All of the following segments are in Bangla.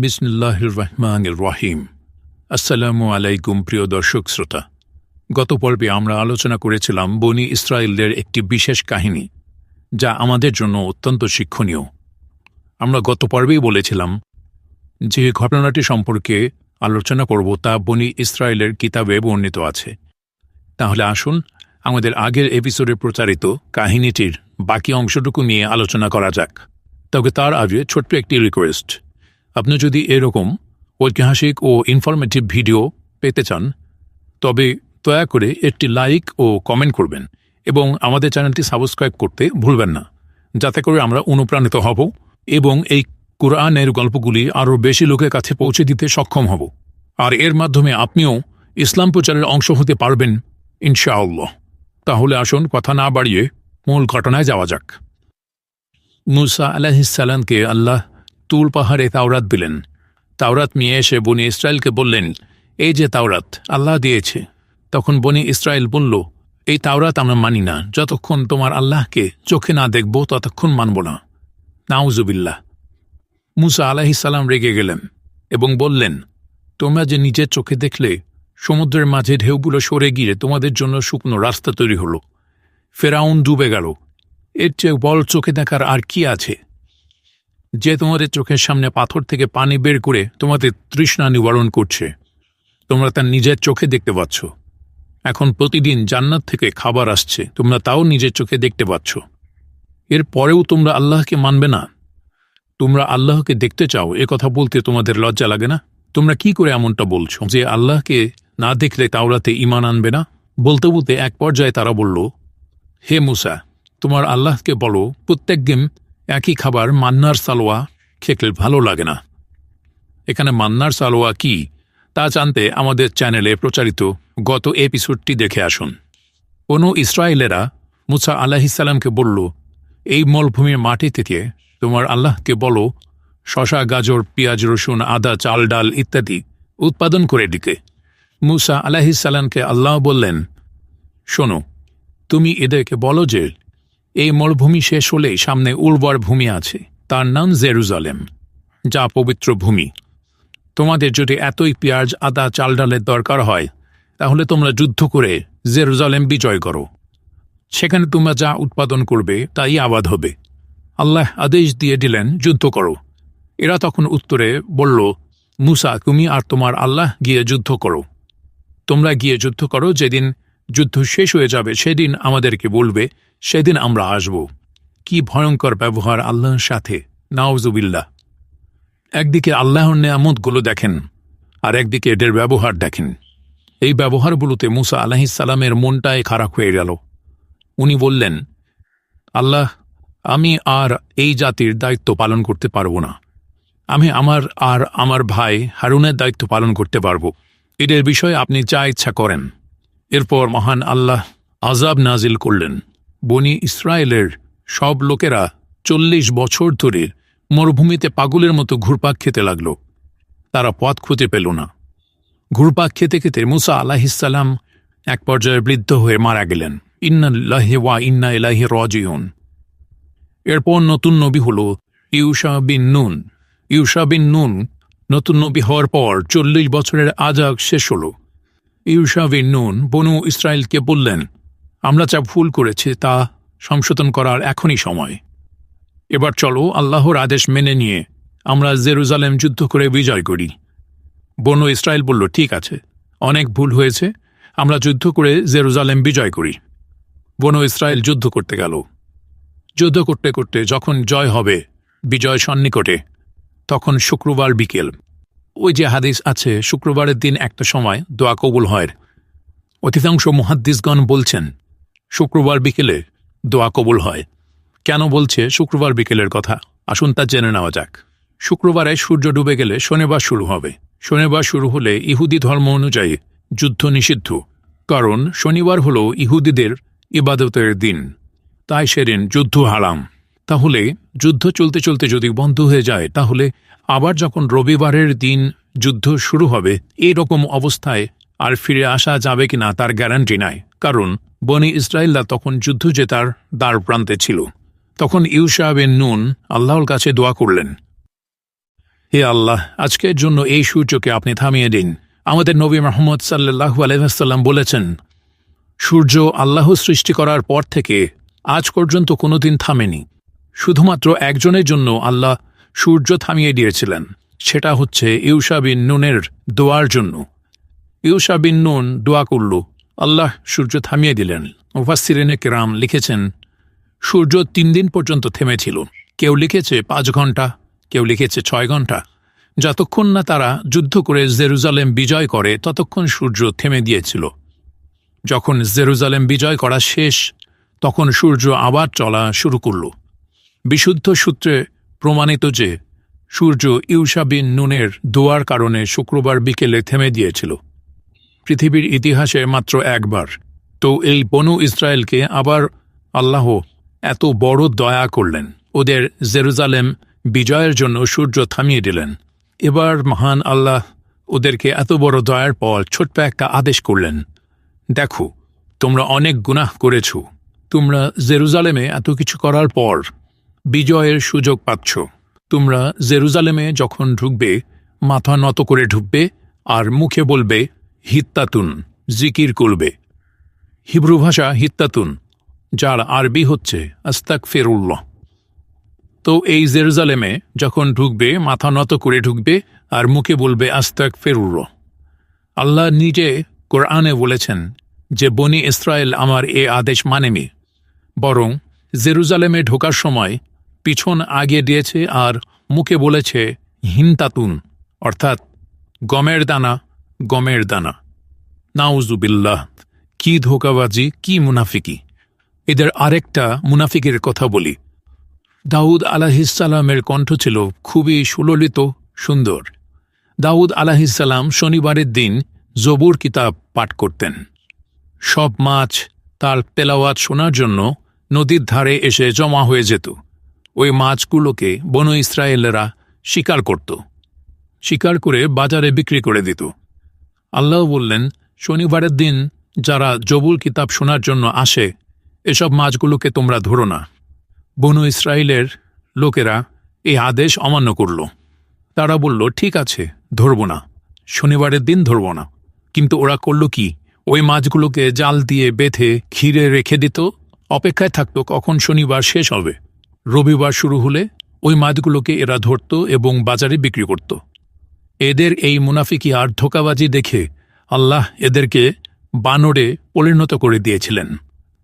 বিসমিল্লাহির রহমান রহিম আসসালামু আলাইকুম, প্রিয় দর্শক শ্রোতা। গত পর্বে আমরা আলোচনা করেছিলাম বনি ইসরায়েলদের একটি বিশেষ কাহিনী, যা আমাদের জন্য অত্যন্ত শিক্ষণীয়। আমরা গত পর্বেই বলেছিলাম যে ঘটনাটি সম্পর্কে আলোচনা করব তা বনি ইসরায়েলের কিতাবে বর্ণিত আছে। তাহলে আসুন আমাদের আগের এপিসোডে প্রচারিত কাহিনীটির বাকি অংশটুকু নিয়ে আলোচনা করা যাক। তবে তার আগে ছোট্ট একটি রিকোয়েস্ট। আপনি যদি এরকম ঐতিহাসিক ও ইনফরমেটিভ ভিডিও পেতে চান, তবে দয়া করে একটি লাইক ও কমেন্ট করবেন এবং আমাদের চ্যানেলটি সাবস্ক্রাইব করতে ভুলবেন না। যাতে করে আমরা অনুপ্রাণিত হব এবং এই কোরআনের গল্পগুলি আরও বেশি লোকের কাছে পৌঁছে দিতে সক্ষম হব। আর এর মাধ্যমে আপনিও ইসলাম প্রচারের অংশ হতে পারবেন, ইনশাআল্লাহ। তাহলে আসুন কথা না বাড়িয়ে মূল ঘটনায় যাওয়া যাক। মুসা আলাহিসাল্লামকে আল্লাহ তুল পাহাড়ে তাওরাত দিলেন। তাওরাত নিয়ে এসে বনি ইসরায়েলকে বললেন, এই যে তাওরাত, আল্লাহ দিয়েছে। তখন বনি ইসরায়েল বলল, এই তাওরাত আমরা মানি না, যতক্ষণ তোমার আল্লাহকে চোখে না দেখব, ততক্ষণ মানব না। নাউজুবিল্লাহ। মুসা আলাহিসাল্লাম রেগে গেলেন এবং বললেন, তোমরা যে নিজের চোখে দেখলে, সমুদ্রের মাঝে ঢেউগুলো সরে গিয়ে তোমাদের জন্য শুকনো রাস্তা তৈরি হলো। ফেরাউন ডুবে গেল। এর চেয়ে বল চোখে দেখার আর কি আছে? যে তোমাদের চোখের সামনে পাথর থেকে পানি বের করে তোমাদের তৃষ্ণা নিবারণ করছে। তোমরা তার নিজের চোখে দেখতে পাচ্ছ। এখন প্রতিদিন জান্নাত থেকে খাবার আসছে। তোমরা তাও নিজের চোখে দেখতে পাচ্ছ। এর পরেও তোমরা আল্লাহকে মানবে না। তোমরা আল্লাহকে দেখতে চাও। এ কথা বলতে তোমাদের লজ্জা লাগে না? তোমরা কি করে এমনটা বলছো? যে আল্লাহকে না দেখলে তাওরাতে ইমান আনবে না? বলতে বলতে এক পর্যায়ে তারা বলল, হে মুসা, তোমার আল্লাহকে বলো, প্রত্যেক দিন একই খাবার মান্নার সালোয়া খেকলে ভালো লাগে না। এখানে মান্নার সালোয়া কি? তা জানতে আমাদের চ্যানেলে প্রচারিত গত এপিসোডটি দেখে আসুন। কোনো ইসরায়েলেরা মুসা আলাহিসাল্লামকে বলল, এই মলভূমির মাটি থেকে তোমার আল্লাহকে বলো শশা গাজর, পেঁয়াজ, রসুন, আদা, চাল, ডাল ইত্যাদি উৎপাদন করে দিকে মুসা আলাহিসাল্লামকে আল্লাহ বললেন, শোনো, তুমি এদেরকে বলো যে এই মরুভূমি শেষ হলেই সামনে উর্বর ভূমি আছে। তার নাম জেরুজালেম, যা পবিত্র ভূমি। তোমাদের যদি এতই পেঁয়াজ, আদা চাল ডালের দরকার হয়, তাহলে তোমরা যুদ্ধ করে জেরুজালেম বিজয় করো। সেখানে তোমরা যা উৎপাদন করবে, তাই আবাদ হবে। আল্লাহ আদেশ দিয়ে দিলেন, যুদ্ধ করো। এরা তখন উত্তরে বলল, মুসা, তুমি আর তোমার আল্লাহ গিয়ে যুদ্ধ করো। তোমরা গিয়ে যুদ্ধ করো যেদিন যুদ্ধ শেষ হয়ে যাবে, সেদিন আমাদেরকে বলবে, সেদিন আমরা আসব। কি ভয়ঙ্কর ব্যবহার আল্লাহর সাথে। নাওজুবিল্লাহ একদিকে আল্লাহর নেয়ামতগুলো দেখেন, আর একদিকে এদের ব্যবহার দেখেন। এই ব্যবহারগুলোতে মুসা আলাহিসাল্লামের মনটাই খারাপ হয়ে গেল। উনি বললেন, আল্লাহ, আমি আর এই জাতির দায়িত্ব পালন করতে পারব না। আমি আমার আর আমার ভাই হারুনের দায়িত্ব পালন করতে পারব। এদের বিষয়ে আপনি যা ইচ্ছা করেন। এরপর মহান আল্লাহ আজাব নাজিল করলেন। বনি ইসরায়েলের সব লোকেরা চল্লিশ বছর ধরে মরুভূমিতে পাগলের মতো ঘুরপাক খেতে লাগল। তারা পথ খুঁজে পেল না। ঘুরপাক খেতে খেতে মুসা আলাহিসাল্লাম এক পর্যায়ে বৃদ্ধ হয়ে মারা গেলেন। ইন্নাল্লাহে ওয়া ইন্না এলাহি রজিউন। এরপর নতুন নবী হল ইউসা বিন নুন। ইউসা বিন নুন নতুন নবী হওয়ার পর চল্লিশ বছরের আজাগ শেষ হল। ইউসা বিন নুন বনু ইসরায়েলকে বললেন, আমরা যা ভুল করেছি তা সংশোধন করার এখনই সময়। এবার চলো আল্লাহর আদেশ মেনে নিয়ে আমরা জেরুজালেম যুদ্ধ করে বিজয় করি। বনু ইসরায়েল বলল, ঠিক আছে, অনেক ভুল হয়েছে, আমরা যুদ্ধ করে জেরুজালেম বিজয় করি। বনু ইসরায়েল যুদ্ধ করতে গেল। যুদ্ধ করতে করতে যখন জয় হবে, বিজয় সন্নিকটে, তখন শুক্রবার বিকেল। ওই যে হাদিস আছে, শুক্রবারের দিন একটা সময় দোয়া কবুল হয়। অধিকাংশ মহাদ্দিসগণ বলছেন, শুক্রবার বিকেলে দোয়া কবুল হয়। কেন বলছে, শুক্রবার বিকেলের কথা? আসুন তা জেনে নেওয়া যাক। শুক্রবারে সূর্য ডুবে গেলে শনিবার শুরু হবে। শনিবার শুরু হলে ইহুদি ধর্ম অনুযায়ী যুদ্ধ নিষিদ্ধ, কারণ শনিবার হল ইহুদিদের ইবাদতের দিন। তাই সেদিন যুদ্ধ হারাম। তাহলে যুদ্ধ চলতে চলতে যদি বন্ধ হয়ে যায়, তাহলে আবার যখন রবিবারের দিন যুদ্ধ শুরু হবে এই রকম অবস্থায় আর ফিরে আসা যাবে কিনা তার গ্যারান্টি নাই। কারণ বনি ইসরায়েলরা তখন যুদ্ধ জেতার দ্বার প্রান্তে ছিল। তখন ইউসা বিন নুন আল্লাহর কাছে দোয়া করলেন, হে আল্লাহ, আজকের জন্য এই সূর্যকে আপনি থামিয়ে দিন। আমাদের নবী মোহাম্মদ সাল্লাহু আলহাম বলেছেন, সূর্য আল্লাহ সৃষ্টি করার পর থেকে আজ পর্যন্ত কোনোদিন থামেনি। শুধুমাত্র একজনের জন্য আল্লাহ সূর্য থামিয়ে দিয়েছিলেন। সেটা হচ্ছে ইউসা বিন নুনের দোয়ার জন্য। ইউসা বিন নুন দোয়া করল, আল্লাহ সূর্য থামিয়ে দিলেন। মুফাসিরিনে কেরাম লিখেছেন, সূর্য তিন দিন পর্যন্ত থেমেছিল। কেউ লিখেছে পাঁচ ঘণ্টা কেউ লিখেছে ছয় ঘণ্টা যতক্ষণ না তারা যুদ্ধ করে জেরুজালেম বিজয় করে, ততক্ষণ সূর্য থেমে দিয়েছিল। যখন জেরুজালেম বিজয় করা শেষ, তখন সূর্য আবার চলা শুরু করল। বিশুদ্ধ সূত্রে প্রমাণিত যে, সূর্য ইউসা বিন নুনের দোয়ার কারণে শুক্রবার বিকেলে থেমে দিয়েছিল পৃথিবীর ইতিহাসে মাত্র একবার। তো এই বনু ইসরায়েলকে আবার আল্লাহ এত বড় দয়া করলেন। ওদের জেরুজালেম বিজয়ের জন্য সূর্য থামিয়ে দিলেন। এবার মহান আল্লাহ ওদেরকে এত বড় দয়ার পর ছোট্ট একটা আদেশ করলেন। দেখো, তোমরা অনেক গুনাহ করেছ। তোমরা জেরুজালেমে এত কিছু করার পর বিজয়ের সুযোগ পাচ্ছ। তোমরা জেরুজালেমে যখন ঢুকবে, মাথা নত করে ঢুকবে আর মুখে বলবে, হিত্তাতুন জিকির করবে। হিব্রু ভাষা হিত্তাতুন, যার আরবি হচ্ছে আস্তাক ফেরুল্লাহ তো এই জেরুজালেমে যখন ঢুকবে, মাথা নত করে ঢুকবে আর মুখে বলবে আস্তাক ফেরুল্লাহ আল্লাহ নিজে কোরআনে বলেছেন যে, বনি ইসরায়েল আমার এ আদেশ মানেনি, বরং জেরুজালেমে ঢোকার সময় পিছন আগে দিয়েছে আর মুখে বলেছে হিনতাতুন, অর্থাৎ গমের দানা গমের দানা। নাউজুবিল্লাহ কি ধোকাবাজি, কি মুনাফিকি। এদের আরেকটা মুনাফিকের কথা বলি। দাউদ আলাহিসাল্লামের কণ্ঠ ছিল খুবই সুললিত, সুন্দর। দাউদ আলাহিসাল্লাম শনিবারের দিন জবুর কিতাব পাঠ করতেন। সব মাছ তার তেলাওয়াত শোনার জন্য নদীর ধারে এসে জমা হয়ে যেত। ওই মাছগুলোকে বন ইসরায়েলেরা শিকার করত। শিকার করে বাজারে বিক্রি করে দিত। আল্লাহ বললেন, শনিবারের দিন যারা জবুল কিতাব শোনার জন্য আসে, এসব মাছগুলোকে তোমরা ধরো না। বনু ইসরায়েলের লোকেরা এই আদেশ অমান্য করল। তারা বলল, ঠিক আছে, ধরব না। শনিবারের দিন ধরব না। কিন্তু ওরা করল কি? ওই মাছগুলোকে জাল দিয়ে বেঁধে ক্ষীরে রেখে দিত? অপেক্ষায় থাকত কখন শনিবার শেষ হবে। রবিবার শুরু হলে ওই মাছগুলোকে এরা ধরত এবং বাজারে বিক্রি করত। এদের এই মুনাফিকি আর ধোকাবাজি দেখে আল্লাহ এদেরকে বানরে পরিণত করে দিয়েছিলেন।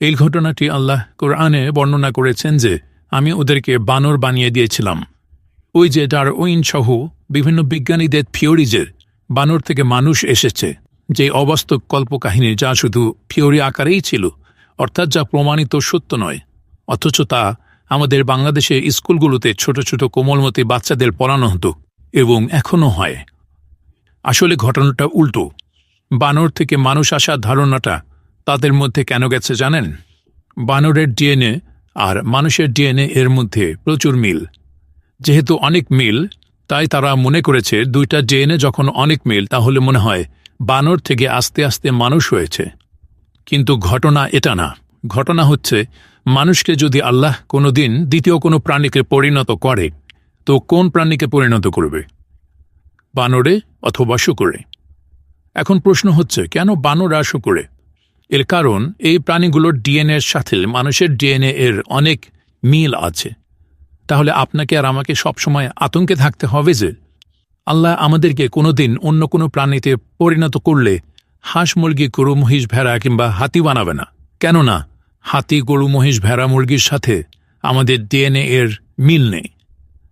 এই ঘটনাটি আল্লাহ কোরআনে বর্ণনা করেছেন যে, আমি ওদেরকে বানর বানিয়ে দিয়েছিলাম। ওই যে ডারউইন সহ বিভিন্ন বিজ্ঞানীদের ফিওরিজের বানর থেকে মানুষ এসেছে, যে অবাস্তব কল্পকাহিনী যা শুধু ফিওরি আকারেই ছিল অর্থাৎ যা প্রমাণিত সত্য নয়, অথচ তা আমাদের বাংলাদেশে স্কুলগুলোতে ছোট ছোট কোমলমতি বাচ্চাদের পড়ানো হতো এবং এখনও হয়। আসলে ঘটনাটা উল্টো। বানর থেকে মানুষ আসার ধারণাটা তাদের মধ্যে কেন গেছে জানেন? বানরের ডিএনএ আর মানুষের ডিএনএ এর মধ্যে প্রচুর মিল। যেহেতু অনেক মিল, তাই তারা মনে করেছে দুইটা ডিএনএ যখন অনেক মিল, তাহলে মনে হয় বানর থেকে আস্তে আস্তে মানুষ হয়েছে। কিন্তু ঘটনা এটা না। ঘটনা হচ্ছে, মানুষকে যদি আল্লাহ কোনো দিন দ্বিতীয় কোনো প্রাণীকে পরিণত করে, তো কোন প্রাণীকে পরিণত করবে? বানরে অথবা শুকুরে? এখন প্রশ্ন হচ্ছে, কেন বানর আর শুকুরে? এর কারণ, এই প্রাণীগুলোর ডিএনএর সাথে মানুষের ডিএনএ এর অনেক মিল আছে। তাহলে আপনাকে আর আমাকে সবসময় আতঙ্কে থাকতে হবে যে, আল্লাহ আমাদেরকে কোনোদিন অন্য কোনো প্রাণীতে পরিণত করলে হাঁস মুরগি, গরু, মহিষ, ভেড়া কিংবা হাতি বানাবে না। কেননা, হাতি, গরু, মহিষ, ভেড়া, মুরগির সাথে আমাদের ডিএনএ এর মিল নেই।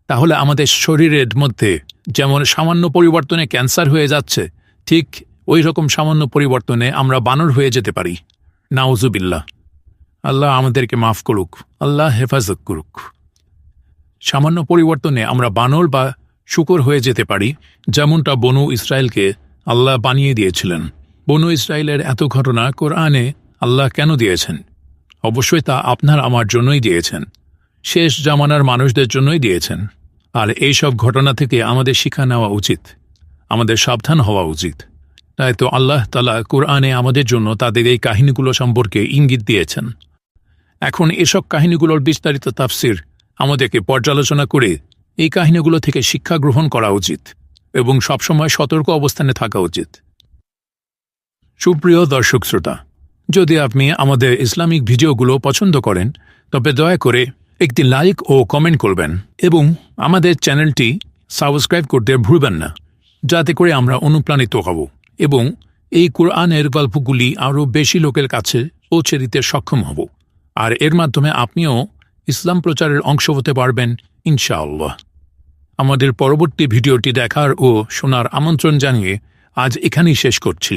তাহলে আমাদের শরীরের মধ্যে যেমন সামান্য পরিবর্তনে ক্যান্সার হয়ে যাচ্ছে, ঠিক ওই রকম সামান্য পরিবর্তনে আমরা বানর হয়ে যেতে পারি। নাউজুবিল্লাহ। আল্লাহ আমাদেরকে মাফ করুক, আল্লাহ হেফাজত করুক। সামান্য পরিবর্তনে আমরা বানর বা শুকর হয়ে যেতে পারি, যেমনটা বনু ইসরায়েলকে আল্লাহ বানিয়ে দিয়েছিলেন। বনু ইসরায়েলের এত ঘটনা কোরআনে আল্লাহ কেন দিয়েছেন? অবশ্যই তা আপনার আমার জন্যই দিয়েছেন। শেষ জামানার মানুষদের জন্যই দিয়েছেন। আর এইসব ঘটনা থেকে আমাদের শিক্ষা নেওয়া উচিত। আমাদের সাবধান হওয়া উচিত। তাই তো আল্লাহ তালা কোরআনে আমাদের জন্য তাদের এই কাহিনীগুলো সম্পর্কে ইঙ্গিত দিয়েছেন। এখন এসব কাহিনীগুলোর বিস্তারিত তাফসির আমাদেরকে পর্যালোচনা করে এই কাহিনীগুলো থেকে শিক্ষা গ্রহণ করা উচিত এবং সবসময় সতর্ক অবস্থানে থাকা উচিত। সুপ্রিয় দর্শক শ্রোতা, যদি আপনি আমাদের ইসলামিক ভিডিওগুলো পছন্দ করেন, তবে দয়া করে একটি লাইক ও কমেন্ট করবেন এবং আমাদের চ্যানেলটি সাবস্ক্রাইব করতে ভুলবেন না, যাতে করে আমরা অনুপ্রাণিত হব এবং এই কোরআনের গল্পগুলি আরও বেশি লোকের কাছে পৌঁছে দিতে সক্ষম হব। আর এর মাধ্যমে আপনিও ইসলাম প্রচারের অংশ হতে পারবেন, ইনশাআল্লাহ। আমাদের পরবর্তী ভিডিওটি দেখার ও শোনার আমন্ত্রণ জানিয়ে আজ এখানেই শেষ করছি।